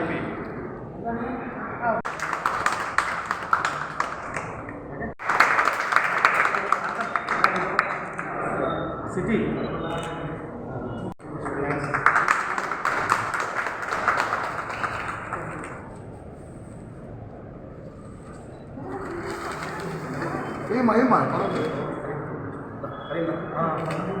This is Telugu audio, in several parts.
ITB. Siti. Ima, Ima. Terima. Ah.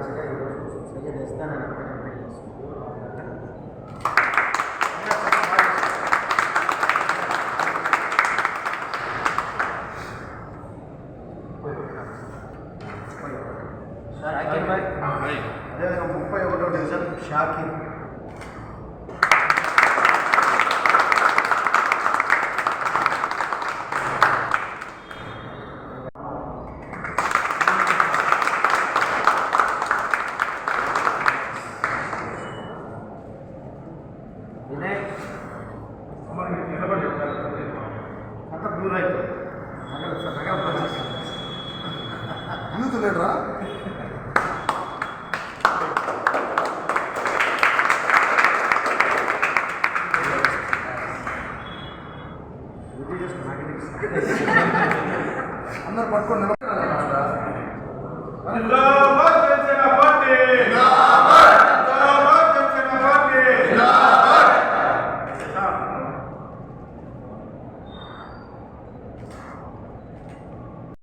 Night పట్టే అదేవిధంగా ముప్పై ఒకటో డివిజన్ షాకిర్ అంత బ్లూ రైట్ యూత్ లీడరా? అందరు పట్టుకొని నిలబడారా జిందాబాద్ జనసేన పార్టీ జిందాబాద్ జనసేన పార్టీ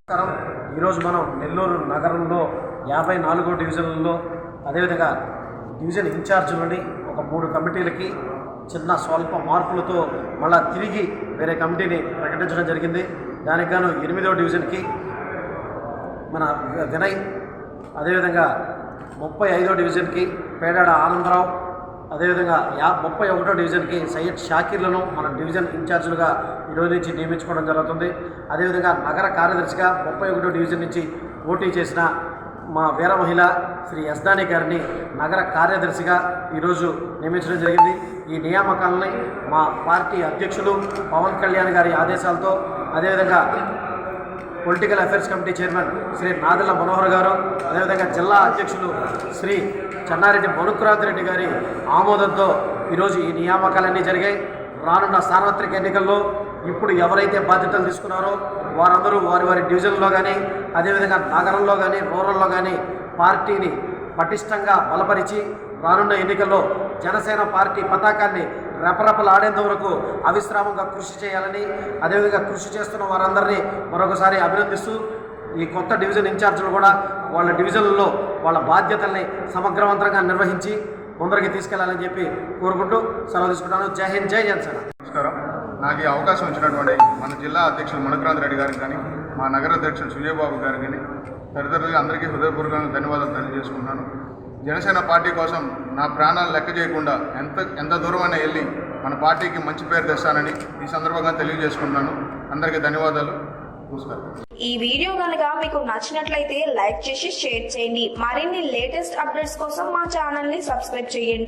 నమస్కారం. ఈరోజు మనం నెల్లూరు నగరంలో యాభై నాలుగో డివిజన్లలో అదేవిధంగా డివిజన్ ఇన్ఛార్జీలని ఒక మూడు కమిటీలకి చిన్న స్వల్ప మార్పులతో మళ్ళా తిరిగి వేరే కమిటీని ప్రకటించడం జరిగింది. దానికి గాను ఎనిమిదో డివిజన్కి మన వినయ్ అదేవిధంగా ముప్పై ఐదో డివిజన్కి పేడాడ ఆనందరావు అదేవిధంగా యా ముప్పై ఒకటో డివిజన్కి సయ్యద్ షాకీర్లను మన డివిజన్ ఇన్ఛార్జీలుగా ఈరోజు నుంచి నియమించుకోవడం జరుగుతుంది. అదేవిధంగా నగర కార్యదర్శిగా ముప్పై ఒకటో డివిజన్ నుంచి పోటీ చేసిన మా వీర మహిళ శ్రీ యస్దాని గారిని నగర కార్యదర్శిగా ఈరోజు నియమించడం జరిగింది. ఈ నియామకాలని మా పార్టీ అధ్యక్షులు పవన్ కళ్యాణ్ గారి ఆదేశాలతో అదేవిధంగా political affairs committee chairman Shri Nadella Manohar గారు అదేవిధంగా జిల్లా అధ్యక్షులు శ్రీ చెన్నారెడ్డి మనుకురాజ్ రెడ్డి గారి ఆమోదంతో ఈరోజు ఈ నియామకాలన్నీ జరిగాయి. రానున్న సార్వత్రిక ఎన్నికల్లో ఇప్పుడు ఎవరైతే బాధ్యతలు తీసుకున్నారో వారందరూ వారి వారి డివిజన్లో కానీ అదేవిధంగా నగరంలో కానీ రూరల్లో కానీ పార్టీని పటిష్టంగా బలపరిచి రానున్న ఎన్నికల్లో జనసేన పార్టీ పతాకాన్ని రెపరెపలాడేంత వరకు అవిశ్రామంగా కృషి చేయాలని అదేవిధంగా కృషి చేస్తున్న వారందరినీ మరొకసారి అభినందిస్తూ ఈ కొత్త డివిజన్ ఇన్ఛార్జీలు కూడా వాళ్ళ డివిజన్లలో వాళ్ళ బాధ్యతల్ని సమగ్రవంతంగా నిర్వహించి ముందరికి తీసుకెళ్ళాలని చెప్పి కోరుకుంటూ సెలవు తీసుకుంటాను. జై హింద్ జై జనసేన నమస్కారం. నాకు ఈ అవకాశం ఇచ్చినటువంటి మన జిల్లా అధ్యక్షులు మణుక్రాంత్ రెడ్డి గారికి కానీ మా నగర అధ్యక్షులు సూర్యబాబు గారికి కానీ తదితరులుగా అందరికీ హృదయపూర్వకంగా ధన్యవాదాలు తెలియజేసుకుంటున్నాను. జనసేన పార్టీ కోసం నా ప్రాణాలు లెక్క చేయకుండా ఎంత ఎంత దూరమైనా వెళ్ళి మన పార్టీకి మంచి పేరు తెస్తానని ఈ సందర్భంగా తెలియజేసుకుంటున్నాను. అందరికీ ధన్యవాదాలు. నమస్కారం. ఈ వీడియో కనుక మీకు నచ్చినట్లయితే లైక్ చేసి షేర్ చేయండి. మరిన్ని లేటెస్ట్ అప్డేట్స్ కోసం మా ఛానల్ని సబ్స్క్రైబ్ చేయండి.